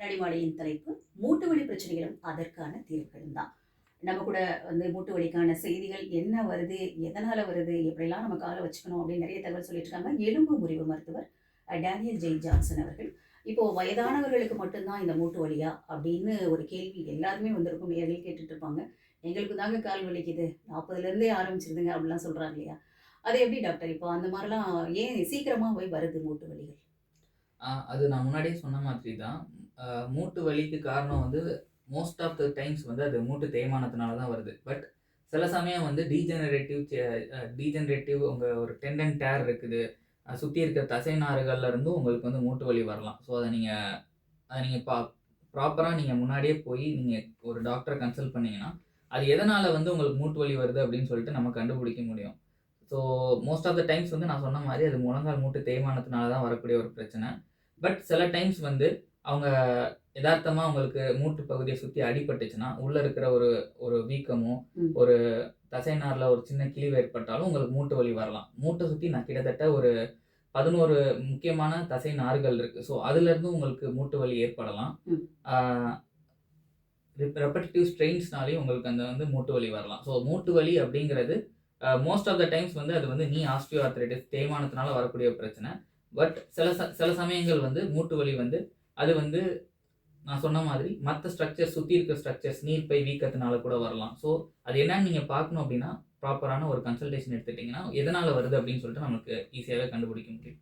நடிமாலையின் தலைப்பு மூட்டு வலி பிரச்சனைகளும் அதற்கான தீர்வுகளும் தான். நம்ம கூட வந்து மூட்டு வலிக்கான செய்திகள் என்ன வருது எதனால வருது எப்படிலாம் நம்ம காலை வச்சுக்கணும் அப்படின்னு நிறைய தகவல் சொல்லிட்டு இருக்காங்க எலும்பு முறிவு மருத்துவர் டேனியல் ஜெய் ஜான்சன் அவர்கள். இப்போ வயதானவர்களுக்கு மட்டும்தான் இந்த மூட்டு வலியா அப்படின்னு ஒரு கேள்வி எல்லாருமே வந்திருக்கும் நேரில் கேட்டுட்டு இருப்பாங்க எங்களுக்கு தாங்க கால் வலிக்குது நாற்பதுலேருந்தே ஆரம்பிச்சிருதுங்க அப்படிலாம் சொல்கிறாங்க இல்லையா? அது எப்படி டாக்டர்? இப்போ அந்த மாதிரிலாம் ஏன் சீக்கிரமாக போய் வருது மூட்டு வலிகள் அது நான் முன்னாடியே சொன்ன மாதிரி தான். மூட்டு வலிக்கு காரணம் வந்து மோஸ்ட் ஆஃப் த டைம்ஸ் வந்து அது மூட்டு தேய்மானத்தினால தான் வருது. பட் சில சமயம் வந்து டீஜெனரேட்டிவ் டீஜெனரேட்டிவ் உங்கள் ஒரு டெண்டன் டேர் இருக்குது. சுற்றி இருக்கிற தசை நாறுகள்ல இருந்தும் உங்களுக்கு வந்து மூட்டு வலி வரலாம். ஸோ அதை நீங்கள் அதை நீங்கள் பா ப்ராப்பராக நீங்கள் முன்னாடியே போய் நீங்கள் ஒரு டாக்டரை கன்சல்ட் பண்ணிங்கன்னா அது எதனால் வந்து உங்களுக்கு மூட்டு வலி வருது அப்படின்னு சொல்லிட்டு நம்ம கண்டுபிடிக்க முடியும். So most of the times வந்து நான் சொன்ன மாதிரி அது முழங்கால் மூட்டு தேய்மானத்தினால தான் வரக்கூடிய ஒரு பிரச்சனை. பட் சில டைம்ஸ் வந்து அவங்க யதார்த்தமா அவங்களுக்கு மூட்டு பகுதியை சுற்றி அடிபட்டுச்சுன்னா உள்ளே இருக்கிற ஒரு ஒரு வீக்கமோ. ஒரு தசைநாரில் ஒரு சின்ன கிழிவு ஏற்பட்டாலும் உங்களுக்கு மூட்டு வலி வரலாம். மூட்டை சுற்றி நான் கிட்டத்தட்ட ஒரு பதினோரு முக்கியமான தசை நார்கள் இருக்கு. ஸோ அதுலேருந்து உங்களுக்கு மூட்டு வலி ஏற்படலாம். ரெப்படிட்டிவ் ஸ்ட்ரெயின்ஸ்னாலையும் உங்களுக்கு அந்த வந்து மூட்டு வலி வரலாம். ஸோ மூட்டு வலி அப்படிங்கிறது மோஸ்ட் ஆஃப் த டைம்ஸ் வந்து அது வந்து நீ ஆஸ்டியோ ஆர்த்ரைட்டிஸ் தேய்மானத்தினால வரக்கூடிய பிரச்சனை. பட் சில ச சில சமயங்கள் வந்து மூட்டு வலி வந்து அது வந்து நான் சொன்ன மாதிரி மற்ற ஸ்ட்ரக்சர்ஸ் சுற்றி இருக்கிற ஸ்ட்ரக்சர்ஸ் நீர் பை வீக்கத்தினால கூட வரலாம். ஸோ அது என்னன்னு நீங்கள் பார்க்கணும் அப்படின்னா ப்ராப்பரான ஒரு கன்சல்டேஷன் எடுத்துட்டிங்கன்னா எதனால் வருது அப்படின்னு சொல்லிட்டு நமக்கு ஈஸியாகவே கண்டுபிடிக்க முடியும்.